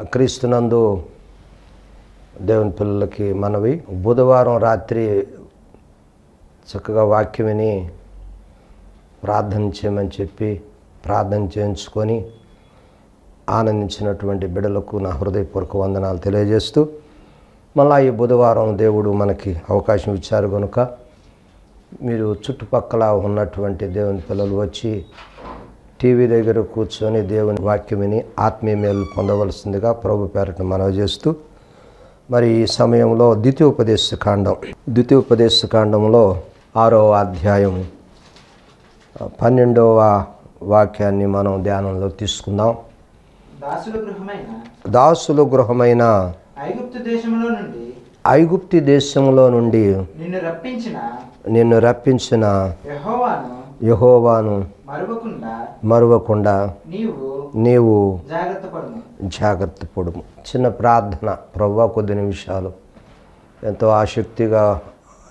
క్రీస్తునందు దేవుని పిల్లలకి మనవి. బుధవారం రాత్రి చక్కగా వాక్యం విని ప్రార్థన చేయమని చెప్పి ప్రార్థన చేయించుకొని ఆనందించినటువంటి బిడలకు నా హృదయపూర్వక వందనాలు తెలియజేస్తూ మళ్ళా ఈ బుధవారం దేవుడు మనకి అవకాశం ఇచ్చారు కనుక మీరు చుట్టుపక్కల ఉన్నటువంటి దేవుని పిల్లలు వచ్చి టీవీ దగ్గర కూర్చొని దేవుని వాక్యం విని ఆత్మీయ మేలు పొందవలసిందిగా ప్రభు పేరట మనవి చేస్తూ మరి ఈ సమయంలో ద్వితీయోపదేశ కాండం. ద్వితీయోపదేశ కాండంలో ఆరో అధ్యాయం పన్నెండవ వాక్యాన్ని మనం ధ్యానంలో తీసుకుందాం. దాసుల గృహమైన ఐగుప్తు దేశంలో నుండి ఐగుప్తి దేశంలో నుండి నిన్ను రప్పించిన నిన్ను రప్పించిన యెహోవాను యహోవాను మరువకుండా నీవు నీవు జాగ్రత్త పడుము. జాగ్రత్త పడుము. చిన్న ప్రార్థన ప్రవ్వా కొద్ది నిమిషాలు. ఎంతో ఆసక్తిగా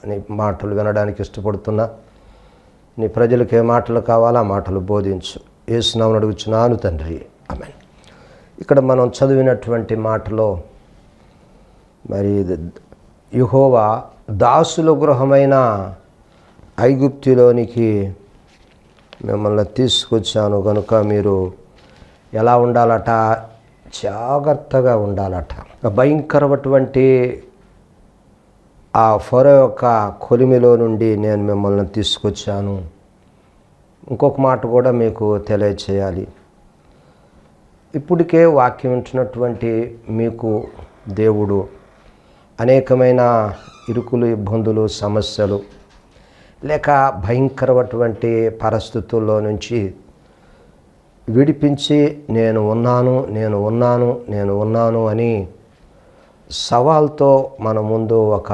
నీ మాటలు వినడానికి ఇష్టపడుతున్నా. నీ ప్రజలకు ఏ మాటలు కావాలో ఆ మాటలు బోధించు. ఏసునామని అడుగుచున్నాను తండ్రి. ఆమె ఇక్కడ మనం చదివినటువంటి మాటలో మరి యుహోవా దాసుల గృహమైన ఐగుప్తిలోనికి మిమ్మల్ని తీసుకొచ్చాను కనుక మీరు ఎలా ఉండాలట? జాగ్రత్తగా ఉండాలట. భయంకరమైనటువంటి ఆ ఫరో యొక్క కొలిమిలో నుండి నేను మిమ్మల్ని తీసుకొచ్చాను. ఇంకొక మాట కూడా మీకు తెలియచేయాలి. ఇప్పటికే వాక్యం వింటున్నటువంటి మీకు దేవుడు అనేకమైన ఇరుకులు ఇబ్బందులు సమస్యలు లేక భయంకరమైనటువంటి పరిస్థితుల్లో నుంచి విడిపించి నేను ఉన్నాను నేను ఉన్నాను నేను ఉన్నాను అని సవాల్తో మన ముందు ఒక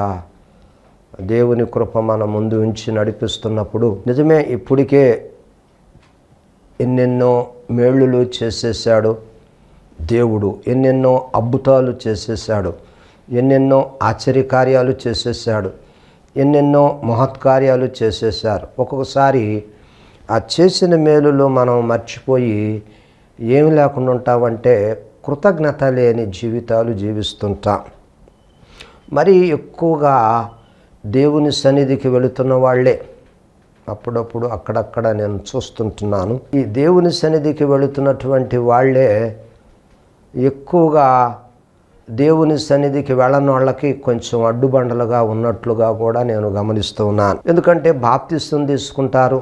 దేవుని కృప మన ముందు ఉంచి నడిపిస్తున్నప్పుడు నిజమే ఇప్పటికే ఎన్నెన్నో మేళ్ళులు చేసేసాడు దేవుడు ఎన్నెన్నో అద్భుతాలు చేసేసాడు ఎన్నెన్నో ఆశ్చర్యకార్యాలు చేసేసాడు ఎన్నెన్నో మహత్కార్యాలు చేసేసారు ఒక్కొక్కసారి ఆ చేసిన మేలులో మనం మర్చిపోయి ఏమి లేకుండా ఉంటామంటే కృతజ్ఞత లేని జీవితాలు జీవిస్తుంటాం. మరి ఎక్కువగా దేవుని సన్నిధికి వెళుతున్న వాళ్ళే. అప్పుడప్పుడు అక్కడక్కడ నేను చూస్తుంటున్నాను. ఈ దేవుని సన్నిధికి వెళుతున్నటువంటి వాళ్ళే ఎక్కువగా దేవుని సన్నిధికి వెళ్ళని వాళ్ళకి కొంచెం అడ్డుబండలుగా ఉన్నట్లుగా కూడా నేను గమనిస్తూ ఉన్నాను. ఎందుకంటే బాప్తిస్తుని తీసుకుంటారు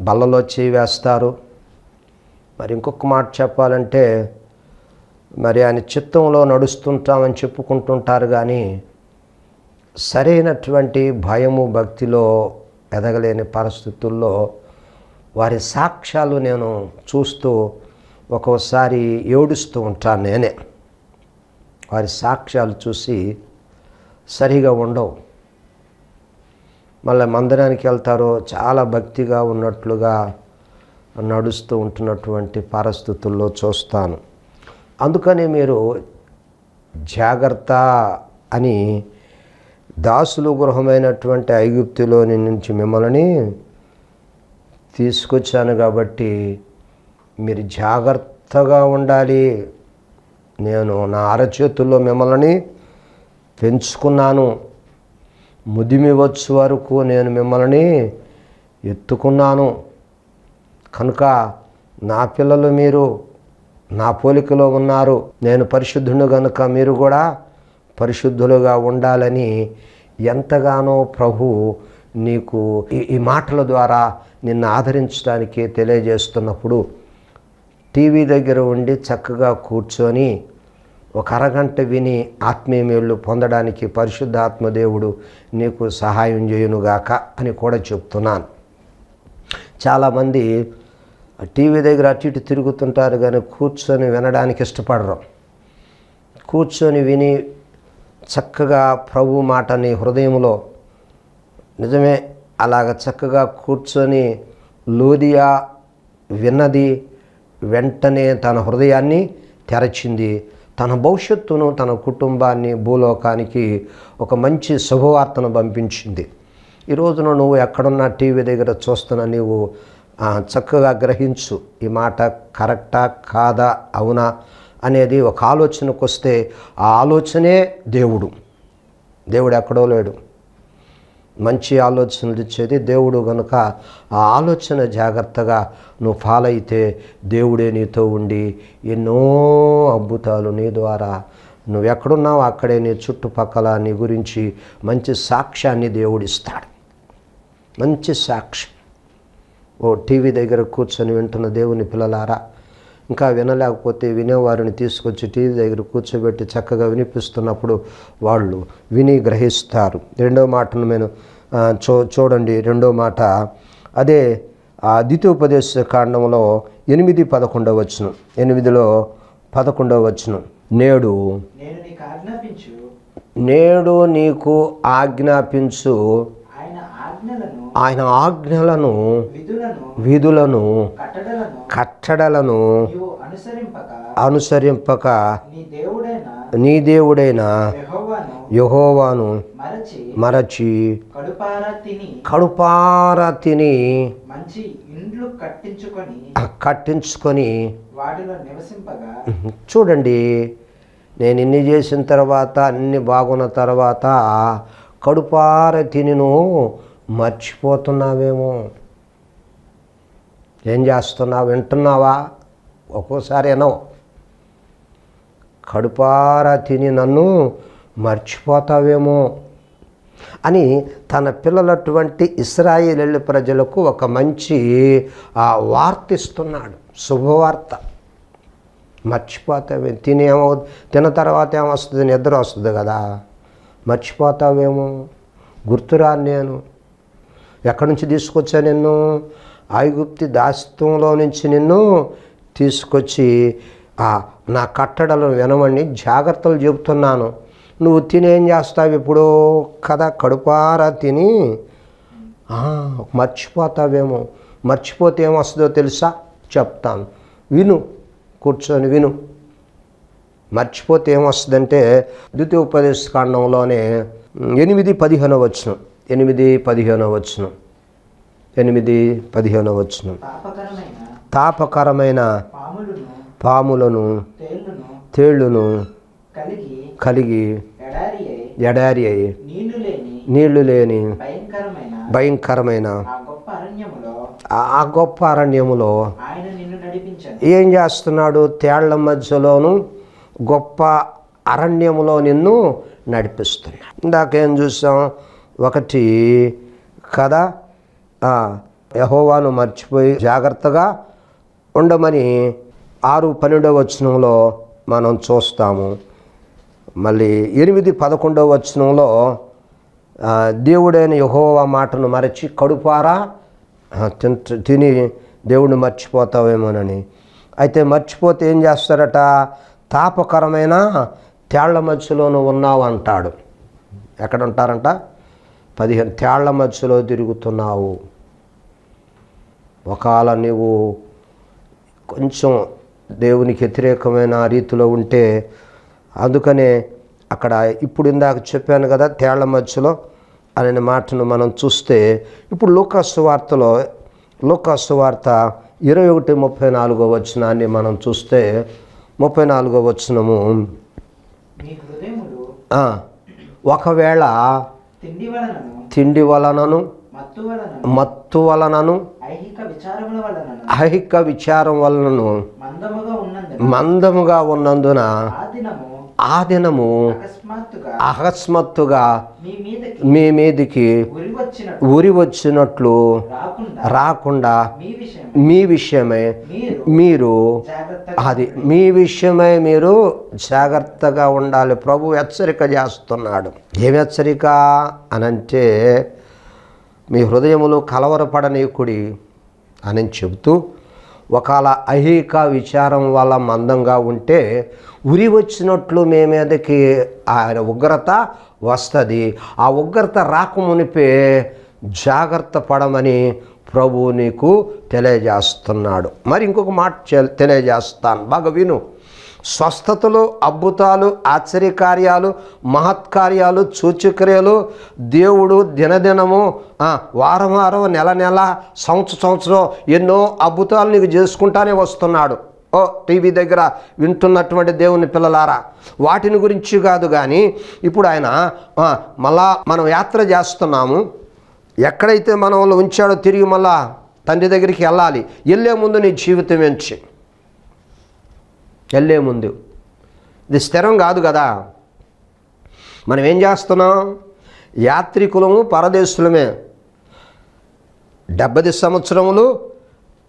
బల్లలో చేయి వేస్తారు. మరి ఇంకొక మాట చెప్పాలంటే మరి ఆయన చిత్తంలో నడుస్తుంటామని చెప్పుకుంటుంటారు కానీ సరైనటువంటి భయము భక్తిలో ఎదగలేని పరిస్థితుల్లో వారి సాక్ష్యాలు నేను చూస్తూ ఒక్కోసారి ఏడుస్తూ ఉంటాను నేనే. వారి సాక్ష్యాలు చూసి సరిగా ఉండవు. మళ్ళీ మందిరానికి వెళ్తారో చాలా భక్తిగా ఉన్నట్లుగా నడుస్తూ ఉంటున్నటువంటి పరిస్థితుల్లో చూస్తాను. అందుకని మీరు జాగ్రత్త అని దాసులు గృహమైనటువంటి ఐగుప్తిలోని నుంచి మిమ్మల్ని తీసుకొచ్చాను కాబట్టి మీరు జాగ్రత్తగా ఉండాలి. నేను నా అరచేతుల్లో మిమ్మల్ని పెంచుకున్నాను. ముదిమి వచ్చు వరకు నేను మిమ్మల్ని ఎత్తుకున్నాను. కనుక నా పిల్లలు మీరు నా పోలికలో ఉన్నారు. నేను పరిశుద్ధుడు కనుక మీరు కూడా పరిశుద్ధులుగా ఉండాలని ఎంతగానో ప్రభు నీకు ఈ ఈ మాటల ద్వారా నిన్ను ఆదరించడానికి తెలియజేస్తున్నప్పుడు టీవీ దగ్గర ఉండి చక్కగా కూర్చొని ఒక అరగంట విని ఆత్మీయమేళ్ళు పొందడానికి పరిశుద్ధాత్మదేవుడు నీకు సహాయం చేయునుగాక అని కూడా చెప్తున్నాను. చాలామంది టీవీ దగ్గర అటు ఇటు తిరుగుతుంటారు కానీ కూర్చొని వినడానికి ఇష్టపడరు. కూర్చొని విని చక్కగా ప్రభు మాటని హృదయంలో నిజమే అలాగ చక్కగా కూర్చొని లోదియా విన్నది వెంటనే తన హృదయాన్ని తెరచింది. తన భవిష్యత్తును తన కుటుంబాన్ని భూలోకానికి ఒక మంచి శుభవార్తను పంపించింది. ఈ రోజున నువ్వు ఎక్కడున్నా టీవీ దగ్గర చూస్తున్న నీవు చక్కగా గ్రహించు ఈ మాట కరెక్టా కాదా అవునా అనేది ఒక ఆలోచనకు వస్తే ఆ ఆలోచనే దేవుడు. దేవుడు ఎక్కడో లేడు. మంచి ఆలోచనలు ఇచ్చేది దేవుడు కనుక ఆ ఆలోచన జాగ్రత్తగా నువ్వు ఫాలో అయితే దేవుడే నీతో ఉండి ఎన్నో అద్భుతాలు నీ ద్వారా. నువ్వు ఎక్కడున్నావు అక్కడే నీ చుట్టుపక్కల నీ గురించి మంచి సాక్ష్యాన్ని దేవుడిస్తాడు మంచి సాక్ష్యం. ఓ టీవీ దగ్గర కూర్చొని వింటున్న దేవుని పిల్లలారా ఇంకా వినలేకపోతే వినేవారిని తీసుకొచ్చి టీవీ దగ్గర కూర్చోబెట్టి చక్కగా వినిపిస్తున్నప్పుడు వాళ్ళు విని గ్రహిస్తారు. రెండో మాటను నేను చూ చూడండి. రెండో మాట అదే ఆ ద్వితీయోపదేశ కాండంలో ఎనిమిది పదకొండవ వచనం. ఎనిమిదిలో పదకొండవ వచనం. నేడు నేడు నీకు ఆజ్ఞాపించు. ఆయన ఆజ్ఞలను విధులను కట్టడలను అనుసరింపక నీ దేవుడైన యెహోవాను మరచి కడుపారా తిని కట్టించుకొని చూడండి నేను ఇన్ని చేసిన తర్వాత అన్ని బాగున్న తర్వాత కడుపార తిని నువ్వు మర్చిపోతున్నావేమో? ఏం చేస్తున్నావు? వింటున్నావా? ఒక్కోసారి అనవు. కడుపారా తిని నన్ను మర్చిపోతావేమో? అని తన పిల్లలటువంటి ఇస్రాయేల్ ప్రజలకు ఒక మంచి వార్తిస్తున్నాడు. వార్త ఇస్తున్నాడు శుభవార్త. మర్చిపోతావే? తినేమో తిన్న తర్వాత ఏమొస్తుంది? నిద్ర వస్తుంది కదా. మర్చిపోతావేమో? గుర్తురా నేను. ఎక్కడి నుంచి తీసుకొచ్చా నిన్ను? ఐగుప్తి దాస్త్వంలో నుంచి నిన్ను తీసుకొచ్చి నా కట్టడలను వినమని జాగ్రత్తలు చెబుతున్నాను. నువ్వు తినేం చేస్తావు ఇప్పుడు? కదా కడుపారా తిని మర్చిపోతావేమో. మర్చిపోతే ఏమొస్తుందో తెలుసా? చెప్తాను. విను కూర్చొని విను. మర్చిపోతే ఏమొస్తుందంటే ద్వితీయోపదేశ కాండంలోనే ఎనిమిది పదిహేను వచ్చిన ఎనిమిది పదిహేనో వచ్చును ఎనిమిది పదిహేనో వచనం. తాపకరమైన పాములను తేళ్ళును తేళ్ళును కలిగి ఎడారి అయి నీళ్ళు లేని భయంకరమైన ఆ గొప్ప అరణ్యములో ఏం చేస్తున్నాడు? తేళ్ళ మధ్యలోను గొప్ప అరణ్యములో నిన్ను నడిపిస్తున్నాడు. ఇందాకేం చూసాం? ఒకటి కదా యహోవాను మర్చిపోయి జాగ్రత్తగా ఉండమని ఆరు పన్నెండవ వచనంలో మనం చూస్తాము. మళ్ళీ ఎనిమిది పదకొండవ వచనంలో దేవుడైన యహోవా మాటను మరచి కడుపారా? తింట తిని దేవుడిని మర్చిపోతావేమోనని. అయితే మర్చిపోతే ఏం చేస్తారట? తాపకరమైన తేళ్ళ మధ్యలోనూ ఉన్నావు అంటాడు. ఎక్కడ ఉంటారంట? పదిహేను తేళ్ళ మధ్యలో తిరుగుతున్నావు. ఒకవేళ నీవు కొంచెం దేవునికి వ్యతిరేకమైన రీతిలో ఉంటే అందుకనే అక్కడ ఇప్పుడు ఇందాక చెప్పాను కదా తేళ్ళ మధ్యలో అనే మాటను మనం చూస్తే ఇప్పుడు లూకాసు వార్తలో లూకాసు వార్త ఇరవై ఒకటి ముప్పై నాలుగో వచనాన్ని మనం చూస్తే ముప్పై నాలుగో వచనము ఒకవేళ తిండి వలనను మత్తు వలనను ఐహిక విచారం వలనను మందముగా ఉన్నందున ఆ దినము అకస్మాత్తుగా మీ మీదకి ఉరి వచ్చినట్లు రాకుండా మీ విషయం మీ విషయమై మీరు అది మీ విషయమై మీరు జాగ్రత్తగా ఉండాలి. ప్రభు హెచ్చరిక చేస్తున్నాడు. ఏం హెచ్చరిక అనంటే మీ హృదయములు కలవరపడనీకుడి అని చెబుతూ ఒకవేళ అహిక విచారం వల్ల మందంగా ఉంటే ఉరి వచ్చినట్లు మీ మీదకి ఆయన ఉగ్రత వస్తుంది. ఆ ఉగ్రత రాకమునిపే జాగ్రత్త పడమని ప్రభువు నీకు తెలియజేస్తున్నాడు. మరి ఇంకొక మాట తెలియజేస్తాను. బాగా విను. స్వస్థతలు అద్భుతాలు ఆశ్చర్యకార్యాలు మహత్కార్యాలు సూచక్రియలు దేవుడు దినదినము వారం వారం నెల నెల సంవత్సరం సంవత్సరం ఎన్నో అద్భుతాలు నీకు చేసుకుంటానే వస్తున్నాడు. ఓ టీవీ దగ్గర వింటున్నటువంటి దేవుని పిల్లలారా వాటిని గురించి కాదు కానీ ఇప్పుడు ఆయన మళ్ళా మనం యాత్ర చేస్తున్నాము. ఎక్కడైతే మనం ఉంచాడో తిరిగి మళ్ళా తండ్రి దగ్గరికి వెళ్ళాలి. వెళ్ళే ముందు నీ జీవితం ఎంచి. వెళ్ళే ముందు. ఇది స్థిరం కాదు కదా. మనం ఏం చేస్తున్నాం? యాత్రికులము పరదేశులమే. డెబ్బది సంవత్సరములు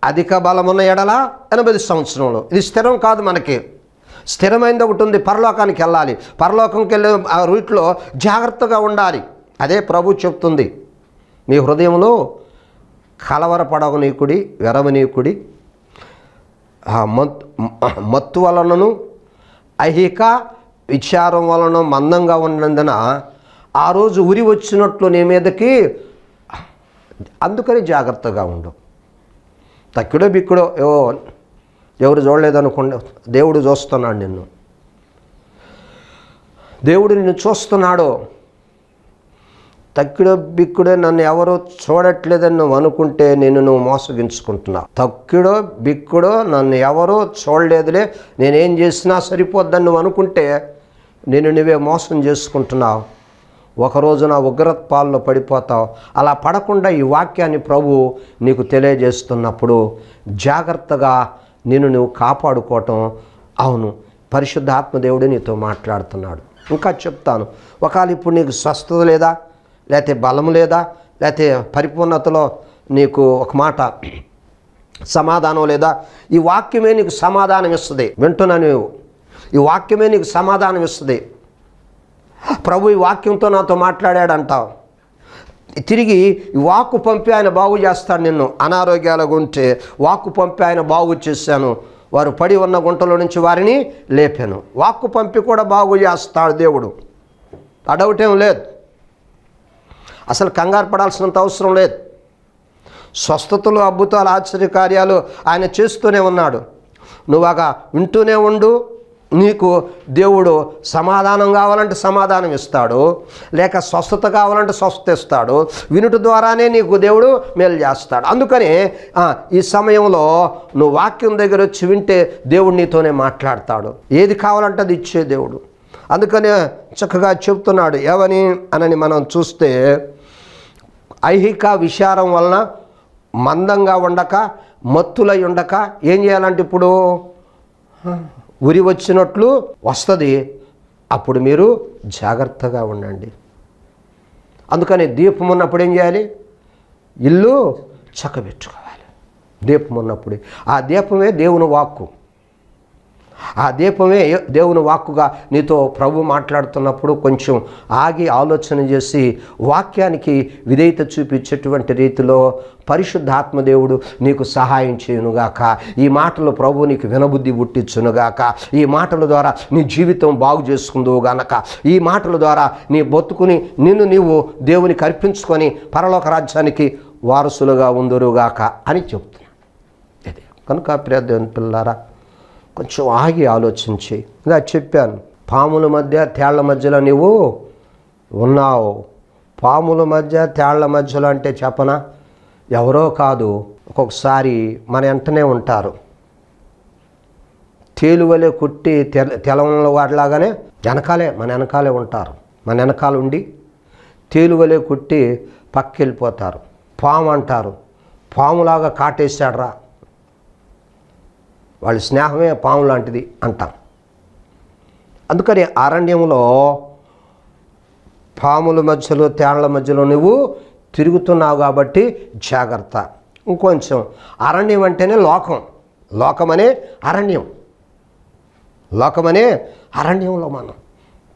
అధిక బలమున్న ఎడల ఎనభై సంవత్సరములు. ఇది స్థిరం కాదు మనకి. స్థిరమైనది ఒకటి ఉంది పరలోకానికి వెళ్ళాలి. పరలోకంకి వెళ్ళే ఆ రూట్లో జాగ్రత్తగా ఉండాలి. అదే ప్రభు చెప్తుంది. మీ హృదయంలో కలవరపడవనీకుడి వెరవనీకుడి మత్తు వలనను ఐహిక విచారం వలన మందంగా ఉన్నందున ఆ రోజు ఉరి వచ్చినట్లు నీ మీదకి అందుకని జాగ్రత్తగా ఉండు. తక్కిడో బిక్కుడో ఏవో ఎవరు చూడలేదనుకోండి దేవుడు చూస్తున్నాడు నిన్ను. దేవుడు నిన్ను చూస్తున్నాడు. తక్కిడో బిక్కుడో నన్ను ఎవరో చూడట్లేదని నువ్వు అనుకుంటే నిన్ను నువ్వు మోసగించుకుంటున్నావు. తక్కిడో బిక్కుడో నన్ను ఎవరో చూడలేదులే నేనేం చేసినా సరిపోద్దని నువ్వు అనుకుంటే నేను నువ్వే మోసం చేసుకుంటున్నావు. ఒకరోజు నా ఉగ్రత్పాల్లో పడిపోతావు. అలా పడకుండా ఈ వాక్యాన్ని ప్రభు నీకు తెలియజేస్తున్నప్పుడు జాగ్రత్తగా నిన్ను నువ్వు కాపాడుకోవటం అవును. పరిశుద్ధాత్మదేవుడు నీతో మాట్లాడుతున్నాడు. ఇంకా చెప్తాను. ఒకవేళ ఇప్పుడు నీకు స్వస్థత లేదా? లేకపోతే బలం లేదా? లేకపోతే పరిపూర్ణతలో నీకు ఒక మాట సమాధానం లేదా? ఈ వాక్యమే నీకు సమాధానం ఇస్తుంది. వింటున్నా నువ్వు ఈ వాక్యమే నీకు సమాధానం ఇస్తుంది. ప్రభు ఈ వాక్యంతో నాతో మాట్లాడాడు అంటావు తిరిగి ఈ వాక్కు పంపి ఆయన బాగు చేస్తాడు నిన్ను. అనారోగ్యాలకు ఉంటే వాక్కు పంపి ఆయన బాగు చేశాను. వారు పడి ఉన్న గుంటలో నుంచి వారిని లేపాను. వాక్కు పంపి కూడా బాగు చేస్తాడు దేవుడు. అడవటం లేదు. అసలు కంగారు పడాల్సినంత అవసరం లేదు. స్వస్థతలు అద్భుతాలు ఆశ్చర్యకార్యాలు ఆయన చేస్తూనే ఉన్నాడు. నువ్వగా వింటూనే ఉండు. నీకు దేవుడు సమాధానం కావాలంటే సమాధానం ఇస్తాడు. లేక స్వస్థత కావాలంటే స్వస్థత ఇస్తాడు. వినుట ద్వారానే నీకు దేవుడు మేలు చేస్తాడు. అందుకని ఈ సమయంలో నువ్వు వాక్యం దగ్గర వచ్చి వింటే దేవుడు నీతోనే మాట్లాడతాడు. ఏది కావాలంటే అది ఇచ్చే దేవుడు. అందుకనే చక్కగా చెప్తున్నాడు ఏమని అనని మనం చూస్తే ఐహిక విచారం వలన మందంగా ఉండక మత్తులై ఉండక ఏం చేయాలంటే ఇప్పుడు? ఉరి వచ్చినట్లు వస్తుంది. అప్పుడు మీరు జాగ్రత్తగా ఉండండి. అందుకని దీపం ఉన్నప్పుడు ఏం చేయాలి? ఇల్లు చక్కబెట్టుకోవాలి. దీపం ఉన్నప్పుడు. ఆ దీపమే దేవుని వాక్కు. ఆ దీపమే దేవుని వాక్కుగా నీతో ప్రభు మాట్లాడుతున్నప్పుడు కొంచెం ఆగి ఆలోచన చేసి వాక్యానికి విధేయత చూపించేటువంటి రీతిలో పరిశుద్ధాత్మదేవుడు నీకు సహాయం చేయునుగాక. ఈ మాటలు ప్రభు నీకు వినబుద్ధి పుట్టించునుగాక. ఈ మాటల ద్వారా నీ జీవితం బాగు చేసుకుందువు గనక ఈ మాటల ద్వారా నీ బతుకుని నిన్ను నీవు దేవునికి అర్పించుకొని పరలోక రాజ్యానికి వారసులుగా ఉందరుగాక అని చెప్తున్నా కనుక ప్రియ దేవుని పిల్లారా కొంచెం ఆగి ఆలోచించి ఇలా చెప్పాను పాముల మధ్య తేళ్ళ మధ్యలో నువ్వు ఉన్నావు. పాముల మధ్య తేళ్ళ మధ్యలో అంటే చెప్పనా? ఎవరో కాదు ఒక్కొక్కసారి మన వెంటనే ఉంటారు. తేలువలే కుట్టి తెల తెలంలో వాటిలాగానే వెనకాలే మన వెనకాలే ఉంటారు. మన వెనకాల ఉండి తేలువలే కుట్టి పక్కెళ్ళిపోతారు. పాము అంటారు పాములాగా కాటేశాడ్రా. వాళ్ళ స్నేహమే పాము లాంటిది అంటాం అందుకని అరణ్యంలో పాముల మధ్యలో తేళ్ళ మధ్యలో నువ్వు తిరుగుతున్నావు కాబట్టి జాగ్రత్త. ఇంకొంచెం అరణ్యం అంటేనే లోకం. లోకమనే అరణ్యం. లోకమనే అరణ్యంలో మనం.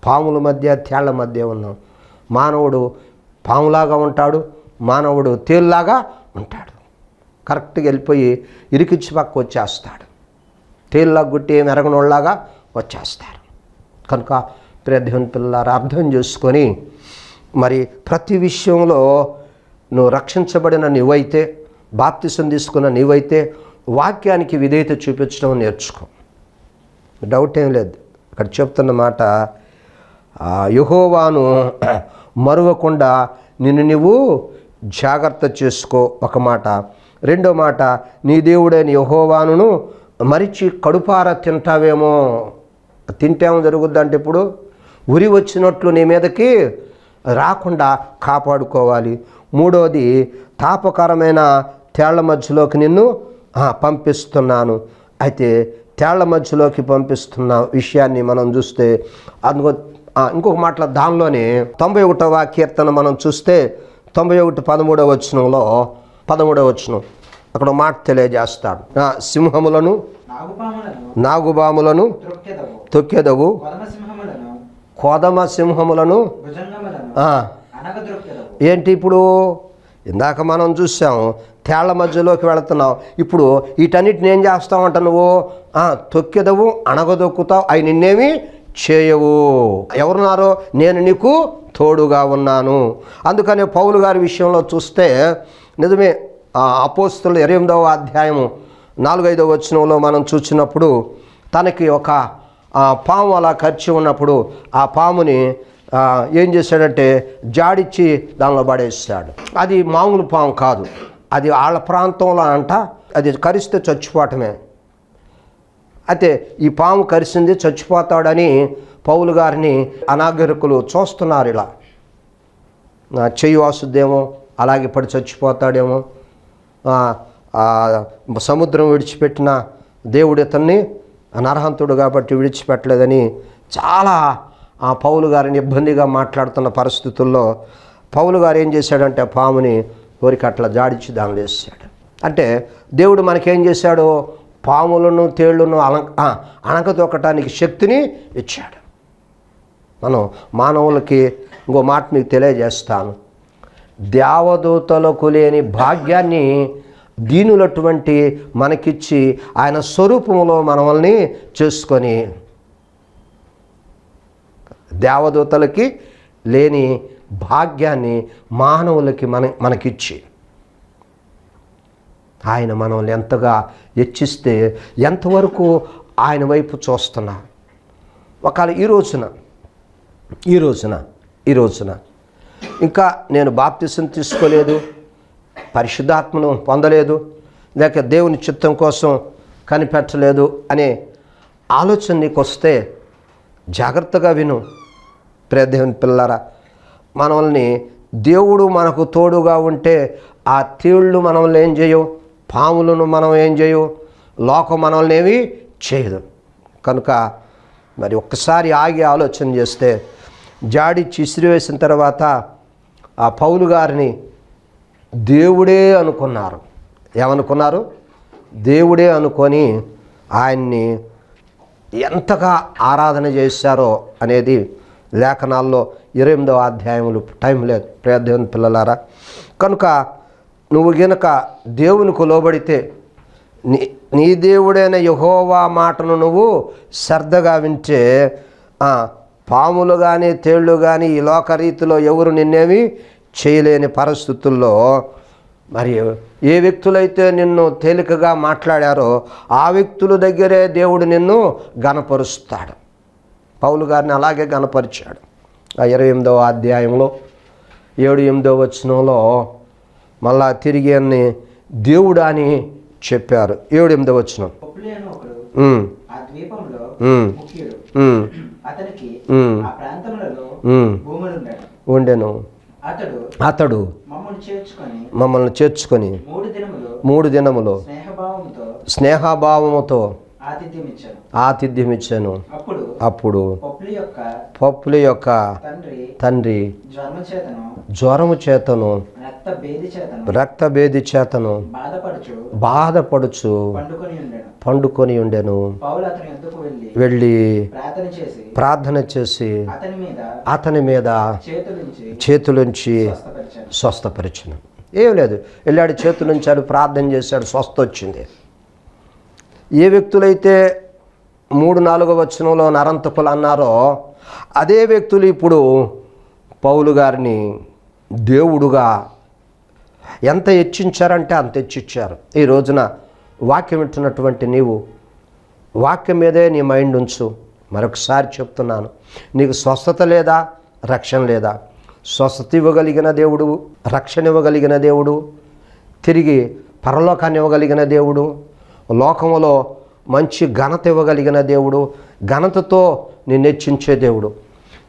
పాముల మధ్య తేళ్ళ మధ్య ఉన్నాం. మానవుడు పాములాగా ఉంటాడు మానవుడు తేలులాగా ఉంటాడు. కరెక్ట్గా వెళ్ళిపోయి ఇరికిచ్చి పక్క వచ్చేస్తాడు. తేల్లా గుట్టి మెరగనోళ్ళలాగా వచ్చేస్తారు. కనుక ప్రదేవన్ పిల్లలారా అర్థం చేసుకొని మరి ప్రతి విషయంలో నువ్వు రక్షించబడిన నువ్వైతే బాప్తిసం తీసుకున్న నీవైతే వాక్యానికి విధేయత చూపించడం నేర్చుకో. డౌట్ ఏం లేదు. ఇక్కడ చెప్తున్న మాట ఆ, మరువకుండా నిన్ను నువ్వు జాగ్రత్త చేసుకో. ఒక మాట. రెండో మాట నీ దేవుడైన యహోవాను మరిచి కడుపార తింటావేమో. తింటేమో జరుగుద్ది అంటే ఇప్పుడు ఉరి వచ్చినట్లు నీ మీదకి రాకుండా కాపాడుకోవాలి. మూడోది తాపకరమైన తేళ్ళ మధ్యలోకి నిన్ను పంపిస్తున్నాను. అయితే తేళ్ళ మధ్యలోకి పంపిస్తున్న విషయాన్ని మనం చూస్తే అందుకో ఇంకొక మాటల దానిలోనే తొంభై ఒకటవ కీర్తన మనం చూస్తే తొంభై ఒకటి పదమూడవ వచనంలో పదమూడవ వచనం. అక్కడ మాట తెలియజేస్తాడు. సింహములను నాగుబాములను తొక్కెదవు. సింహములను కోదమ సింహములను ఏంటి ఇప్పుడు? ఇందాక మనం చూసాం తేళ్ళ మధ్యలోకి వెళుతున్నావు. ఇప్పుడు వీటన్నిటిని ఏం చేస్తావంట నువ్వు? తొక్కెదవు అణగదొక్కుతావు. అవి నిన్నేమి చేయవు. ఎవరున్నారో? నేను నీకు తోడుగా ఉన్నాను. అందుకనే పౌలు గారి విషయంలో చూస్తే నిజమే అపోస్తులు ఎనిమిదవ అధ్యాయము నాలుగైదవ వచనంలో మనం చూసినప్పుడు తనకి ఒక పాము అలా ఖర్చు ఉన్నప్పుడు ఆ పాముని ఏం చేశాడంటే జాడిచ్చి దానిలో పడేస్తాడు. అది మామూలు పాము కాదు. అది వాళ్ళ ప్రాంతంలో అంట అది కరిస్తే చచ్చిపోవటమే. అయితే ఈ పాము కరిసింది చచ్చిపోతాడని పౌలు గారిని అనాగరికులు చూస్తున్నారు ఇలా. చెయ్యి వాసుద్దేమో అలాగే పడి చచ్చిపోతాడేమో. సముద్రం విడిచిపెట్టిన దేవుడు ఇతన్ని నరహంతుడు కాబట్టి విడిచిపెట్టలేదని చాలా ఆ పౌలు గారిని ఇబ్బందిగా మాట్లాడుతున్న పరిస్థితుల్లో పౌలు గారు ఏం చేశాడంటే పాముని కోరిక అట్లా జాడిచ్చి దానిలో వేసాడు. అంటే దేవుడు మనకేం చేశాడు? పాములను తేళ్ళను అణక తొక్కటానికి శక్తిని ఇచ్చాడు. మనం మానవులకి ఇంకో మాట మీకు తెలియజేస్తాను. దేవదూతలకు లేని భాగ్యాన్ని దీనులటువంటి మనకిచ్చి ఆయన స్వరూపంలో మనల్ని చేసుకొని దేవదూతలకి లేని భాగ్యాన్ని మానవులకి మన మనకిచ్చి ఆయన మనల్ని ఎంతగా హెచ్చిస్తే ఎంతవరకు ఆయన వైపు చూస్తున్నా. ఒకవేళ ఈ రోజున ఈ రోజున ఈ రోజున ఇంకా నేను బాప్తిసం తీసుకోలేదు పరిశుద్ధాత్మను పొందలేదు లేక దేవుని చిత్తం కోసం కనిపెట్టలేదు అనే ఆలోచన నీకు వస్తే జాగ్రత్తగా విను ప్రదేవుని పిల్లరా మనల్ని దేవుడు మనకు తోడుగా ఉంటే ఆ తేళ్ళు మనల్ని ఏం చేయవు పాములను మనం ఏం చేయవు లోకం మనల్ని ఏమి చేయదు. కనుక మరి ఒక్కసారి ఆగి ఆలోచన చేస్తే జాడి చిసిరివేసిన తర్వాత ఆ పౌలు గారిని దేవుడే అనుకున్నారు. ఏమనుకున్నారు? దేవుడే అనుకొని ఆయన్ని ఎంతగా ఆరాధన చేశారో అనేది లేఖనాల్లో ఇరవై ఎనిమిదవ అధ్యాయములు టైం లేదు. ప్రేదేవుని పిల్లలారా కనుక నువ్వు గనక దేవునికి లోబడితే నీ నీ దేవుడైన యహోవా మాటను నువ్వు శ్రద్ధగా వింటే పాములు కానీ తేళ్ళు కానీ ఈ లోకరీతిలో ఎవరు నిన్నేమి చేయలేని పరిస్థితుల్లో మరి ఏ వ్యక్తులైతే నిన్ను తేలికగా మాట్లాడారో ఆ వ్యక్తుల దగ్గరే దేవుడు నిన్ను గనపరుస్తాడు పౌలు గారిని అలాగే గనపరిచాడు ఆ ఇరవై ఎనిమిదవ అధ్యాయంలో ఏడు ఎనిమిదవ వచనంలో మళ్ళా తిరిగి అన్ని దేవుడు అని చెప్పారు. ఏడు ఎనిమిదవ వచనం. ఉండెను. అతడు అతడు మమ్మల్ని చేర్చుకొని మమ్మల్ని చేర్చుకొని మూడు దినములు మూడు దినములు స్నేహభావంతో స్నేహభావముతో ఆతిథ్యం ఇచ్చాను అప్పుడు పొప్పులి యొక్క తండ్రి జ్వరము చేతను జ్వరము చేతను రక్త భేది చేతను రక్తభేది చేతను బాధపడుచు పండుకొని ఉండెను. వెళ్ళి ప్రార్థన చేసి అతని మీద చేతులుంచి స్వస్థపరిచను. ఏం లేదు. వెళ్ళాడు చేతులుంచాడు ప్రార్థన చేశాడు స్వస్థ వచ్చింది ఏ వ్యక్తులైతే మూడు నాలుగో వచనంలో నరంతకులు అన్నారో అదే వ్యక్తులు ఇప్పుడు పౌలు గారిని దేవుడుగా ఎంత హెచ్చించారంటే అంత హెచ్చించారు. ఈ రోజున వాక్యం వింటున్నటువంటి నీవు వాక్యం మీదే నీ మైండ్ ఉంచు. మరొకసారి చెప్తున్నాను నీకు స్వస్థత లేదా? రక్షణ లేదా? స్వస్థత ఇవ్వగలిగిన దేవుడు రక్షణ ఇవ్వగలిగిన దేవుడు తిరిగి పరలోకాన్ని ఇవ్వగలిగిన దేవుడు లోకములో మంచి ఘనత ఇవ్వగలిగిన దేవుడు ఘనతతో నిన్ను హెచ్చించే దేవుడు.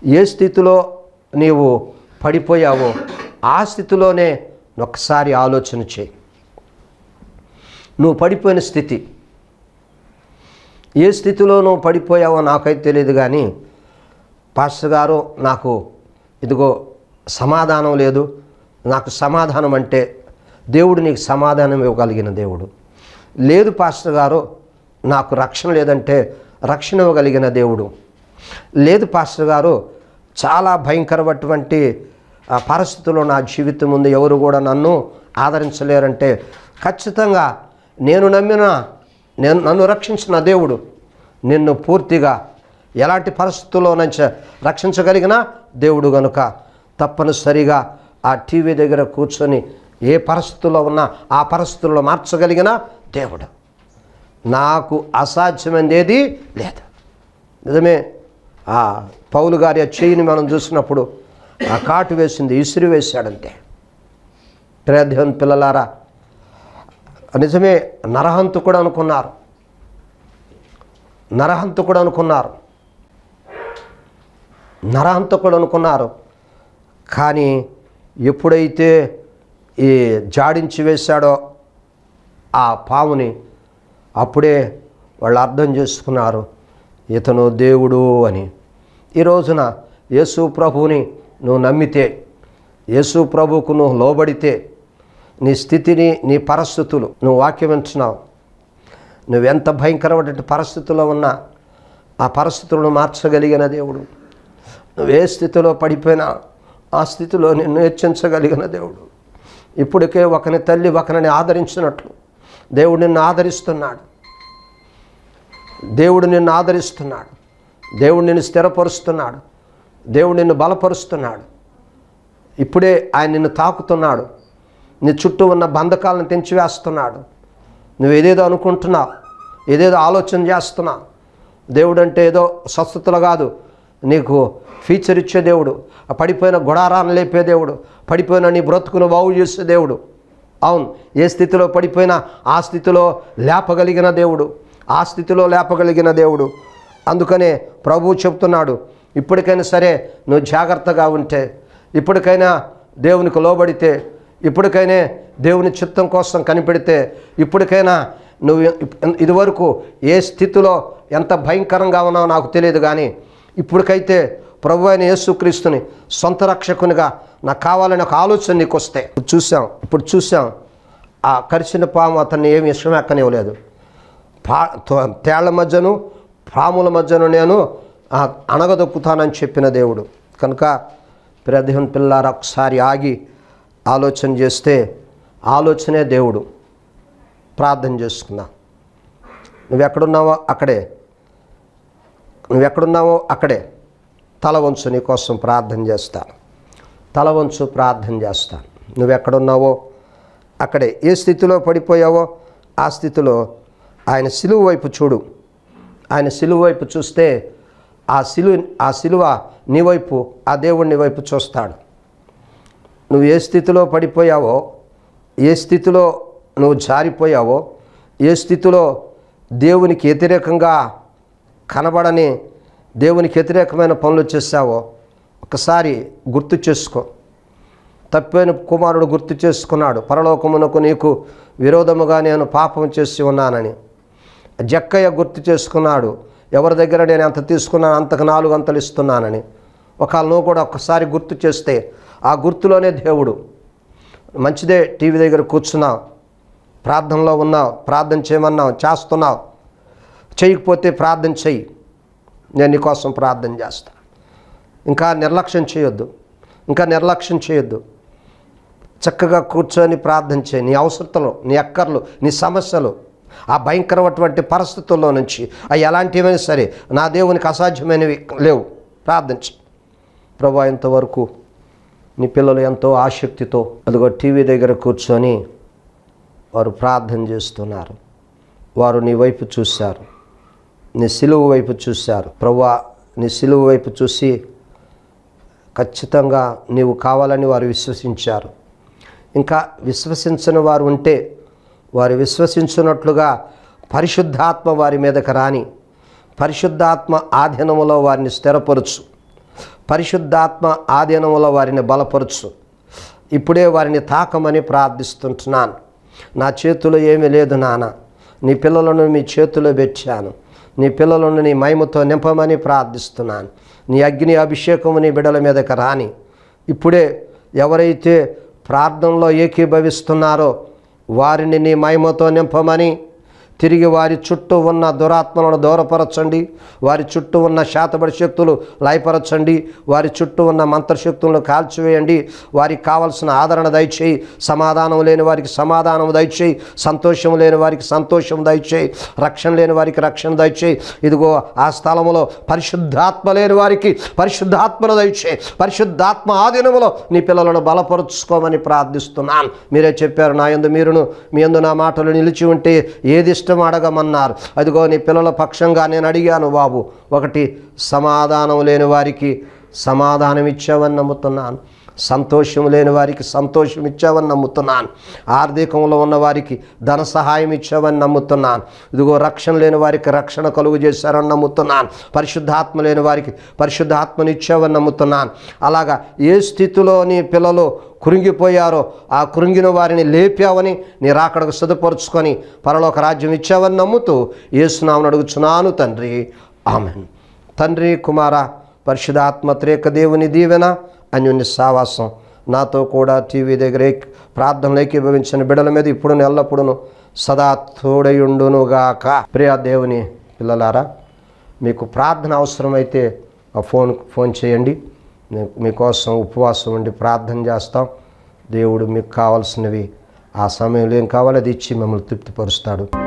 ఏ స్థితిలో నీవు పడిపోయావో ఆ స్థితిలోనే ఒకసారి ఆలోచన చేయి. నువ్వు పడిపోయిన స్థితి. ఏ స్థితిలో నువ్వు పడిపోయావో నాకైతే తెలియదు కానీ పాస్టర్ గారు నాకు ఇదిగో సమాధానం లేదు. నాకు సమాధానం అంటే దేవుడు నీకు సమాధానం ఇవ్వగలిగిన దేవుడు. లేదు పాస్టర్ గారు నాకు రక్షణ లేదంటే రక్షణ ఇవ్వగలిగిన దేవుడు. లేదు పాస్టర్ గారు చాలా భయంకరమైనటువంటి పరిస్థితుల్లో నా జీవితం ఉంది. ఎవరు కూడా నన్ను ఆదరించలేరంటే ఖచ్చితంగా నేను నమ్మిన నేను నన్ను రక్షించిన దేవుడు నిన్ను పూర్తిగా ఎలాంటి పరిస్థితుల్లో నుంచి రక్షించగలిగిన దేవుడు గనుక తప్పనిసరిగా ఆ టీవీ దగ్గర కూర్చొని ఏ పరిస్థితుల్లో ఉన్నా ఆ పరిస్థితుల్లో మార్చగలిగిన దేవుడు. నాకు అసాధ్యమైనది లేదు. నిజమే? ఆ పౌలు గారి ఆ చేయిని మనం చూసినప్పుడు ఆ కాటు వేసింది ఇసురు వేశాడంతే. ప్రేదేవన్ పిల్లలారా నిజమే నరహంతు కూడా అనుకున్నారు. నరహంతు కూడా అనుకున్నారు. నరహంతకుడు అనుకున్నారు. కానీ ఎప్పుడైతే ఈ జాడించి వేశాడో ఆ పాముని అప్పుడే వాళ్ళు అర్థం చేసుకున్నారు ఇతను దేవుడు అని. ఈ రోజున యేసు ప్రభువుని నువ్వు నమ్మితే యేసు ప్రభువుకు నువ్వు లోబడితే నీ స్థితిని నీ పరిస్థితులు నువ్వు వాక్యం వింటున్నావు. నువ్వెంత భయంకరమైన పరిస్థితుల్లో ఉన్నా ఆ పరిస్థితులను మార్చగలిగిన దేవుడు. నువ్వు ఏ స్థితిలో పడిపోయినా ఆ స్థితిలో నిన్ను హెచ్చించగలిగిన దేవుడు. ఇప్పటికే ఒకని తల్లి ఒకరిని ఆదరించినట్లు దేవుడు నిన్ను ఆదరిస్తున్నాడు. దేవుడు నిన్ను ఆదరిస్తున్నాడు. దేవుడు నిన్ను స్థిరపరుస్తున్నాడు. దేవుడు నిన్ను బలపరుస్తున్నాడు. ఇప్పుడే ఆయన నిన్ను తాకుతున్నాడు. నీ చుట్టూ ఉన్న బంధకాలను తెంచివేస్తున్నాడు. నువ్వు ఏదేదో అనుకుంటున్నావు. ఏదేదో ఆలోచన చేస్తున్నావు. దేవుడు అంటే ఏదో స్వస్థతలు కాదు. నీకు ఫీచర్ ఇచ్చే దేవుడు. ఆ పడిపోయిన గుడారాన్ని లేపే దేవుడు. పడిపోయిన నీ బ్రతుకును బాగు చేసే దేవుడు. అవును ఏ స్థితిలో పడిపోయినా ఆ స్థితిలో లేపగలిగిన దేవుడు ఆ స్థితిలో లేపగలిగిన దేవుడు. అందుకనే ప్రభువు చెప్తున్నాడు ఇప్పటికైనా సరే నువ్వు జాగ్రత్తగా ఉంటే ఇప్పటికైనా దేవునికి లోబడితే ఇప్పటికైనా దేవుని చిత్తం కోసం కనిపెడితే ఇప్పటికైనా నువ్వు ఇదివరకు ఏ స్థితిలో ఎంత భయంకరంగా ఉన్నావో నాకు తెలియదు కానీ ఇప్పటికైతే ప్రభు అయిన యేసుక్రీస్తుని సొంత రక్షకునిగా నాకు కావాలని ఒక ఆలోచన నీకు వస్తే ఇప్పుడు చూసాం ఇప్పుడు చూసాం ఆ కరిచిన పాము అతన్ని ఏమి ఇష్టం ఎక్కనివ్వలేదు పా తో- తేళ్ళ మధ్యను పాముల మధ్యను నేను అణగదొక్కుతానని చెప్పిన దేవుడు. కనుక ప్రదేహం పిల్లారు ఒకసారి ఆగి ఆలోచన చేస్తే ఆలోచనే దేవుడు. ప్రార్థన చేసుకుందాం. నువ్వెక్కడున్నావో అక్కడే. నువ్వెక్కడున్నావో అక్కడే. తల వంచు నీ కోసం ప్రార్థన చేస్తాను తల వంచు ప్రార్థన చేస్తాను నువ్వెక్కడున్నావో అక్కడే ఏ స్థితిలో పడిపోయావో ఆ స్థితిలో ఆయన సిలువ వైపు చూడు. ఆయన సిలువ వైపు చూస్తే ఆ సిలు ఆ సిలువ నీ వైపు ఆ దేవుడిని వైపు చూస్తాడు. నువ్వు ఏ స్థితిలో పడిపోయావో ఏ స్థితిలో నువ్వు జారిపోయావో ఏ స్థితిలో దేవునికి వ్యతిరేకంగా కనబడని దేవునికి వ్యతిరేకమైన పనులు చేశావో ఒకసారి గుర్తు చేసుకో. తప్పైన కుమారుడు గుర్తు చేసుకున్నాడు. పరలోకమునకు నీకు విరోధముగా నేను పాపం చేసి ఉన్నానని. జక్కయ్య గుర్తు చేసుకున్నాడు. ఎవరి దగ్గర నేను ఎంత తీసుకున్నాను అంతకు నాలుగు అంతలు ఇస్తున్నానని. ఒకవేళ నువ్వు కూడా ఒక్కసారి గుర్తు చేస్తే ఆ గుర్తులోనే దేవుడు. మంచిదే టీవీ దగ్గర కూర్చున్నావు. ప్రార్థనలో ఉన్నావు. ప్రార్థన చేయమన్నావు. చేస్తున్నావు. చేయకపోతే ప్రార్థన చెయ్యి. నేను నీకోసం ప్రార్థన చేస్తా. ఇంకా నిర్లక్ష్యం చేయొద్దు. ఇంకా నిర్లక్ష్యం చేయొద్దు. చక్కగా కూర్చొని ప్రార్థన చేయి. నీ అవసరతలు నీ అక్కర్లు నీ సమస్యలు ఆ భయంకరమైనటువంటి పరిస్థితుల్లో నుంచి అవి ఎలాంటివైనా సరే నా దేవునికి అసాధ్యమైనవి లేవు. ప్రార్థించి ప్రభా ఇంతవరకు నీ పిల్లలు ఎంతో ఆసక్తితో అదిగో టీవీ దగ్గర కూర్చొని వారు ప్రార్థన చేస్తున్నారు. వారు నీ వైపు చూశారు. నీ సిలువు వైపు చూశారు. ప్రభా నీ సిలువు వైపు చూసి ఖచ్చితంగా నీవు కావాలని వారు విశ్వసించారు. ఇంకా విశ్వసించని వారు ఉంటే వారు విశ్వసించినట్లుగా పరిశుద్ధాత్మ వారి మీదకి రాని పరిశుద్ధాత్మ ఆధీనములో వారిని స్థిరపరచు పరిశుద్ధాత్మ ఆధీనములో వారిని బలపరచు. ఇప్పుడే వారిని తాకమని ప్రార్థిస్తుంటున్నాను. నా చేతిలో ఏమీ లేదు నాన్న నీ పిల్లలను మీ చేతిలో పెట్టాను. నీ పిల్లలను నీ మహిమతో నింపమని ప్రార్థిస్తున్నాను. నీ అగ్ని అభిషేకము నీ బిడల మీదకి రాని. ఇప్పుడే ఎవరైతే ప్రార్థనలో ఏకీభవిస్తున్నారో వారిని నీ మహిమతో నింపమని తిరిగి వారి చుట్టూ ఉన్న దురాత్మలను దూరపరచండి. వారి చుట్టూ ఉన్న శాతబడి శక్తులు లయపరచండి. వారి చుట్టూ ఉన్న మంత్రశక్తులను కాల్చివేయండి. వారికి కావలసిన ఆదరణ దయచేయి. సమాధానం లేని వారికి సమాధానం దయచేయి. సంతోషం లేని వారికి సంతోషం దయచేయి. రక్షణ లేని వారికి రక్షణ దయచేయి. ఇదిగో ఆ స్థలములో పరిశుద్ధాత్మ లేని వారికి పరిశుద్ధాత్మను దయచేయి. పరిశుద్ధాత్మ ఆధీనములో నీ పిల్లలను బలపరుచుకోమని ప్రార్థిస్తున్నాను మీరే చెప్పారు నా యందు మీరును మీ ఎందు నా మాటలు నిలిచి ఉంటే ఏది ఇష్టం అడగమన్నారు అదిగో నీ పిల్లల పక్షంగా నేను అడిగాను బాబు. ఒకటి సమాధానం లేని వారికి సమాధానం ఇచ్చావని నమ్ముతున్నాను. సంతోషం లేని వారికి సంతోషం ఇచ్చావని నమ్ముతున్నాను. ఆర్థికంలో ఉన్న వారికి ధన సహాయం ఇచ్చావని నమ్ముతున్నాను. ఇదిగో రక్షణ లేని వారికి రక్షణ కలుగు చేశారని నమ్ముతున్నాను. పరిశుద్ధాత్మ లేని వారికి పరిశుద్ధాత్మని ఇచ్చావని నమ్ముతున్నాను. అలాగా ఏ స్థితిలో నీ పిల్లలు కృంగిపోయారో ఆ కృంగిన వారిని లేపావని నీ రాకడకు సిద్ధపరుచుకొని పరలోక రాజ్యం ఇచ్చావని నమ్ముతూ ఏసునామని అడుగుచున్నాను తండ్రి. ఆమెన్. తండ్రి కుమార పరిశుధాత్మ త్రేక దేవుని దీవెన అన్యుని సావాసం. నాతో కూడా టీవీ దగ్గర ప్రార్థనలు ఏకీభవించిన బిడల మీద ఇప్పుడు ఎల్లప్పుడూ సదా తోడయుండునుగాక. ప్రియ దేవుని పిల్లలారా మీకు ప్రార్థన అవసరమైతే ఆ ఫోన్ ఫోన్ చేయండి. మీకోసం ఉపవాసం ఉండి ప్రార్థన చేస్తాం. దేవుడు మీకు కావాల్సినవి ఆ సమయంలో ఏం కావాలో అది ఇచ్చి మిమ్మల్ని తృప్తిపరుస్తాడు.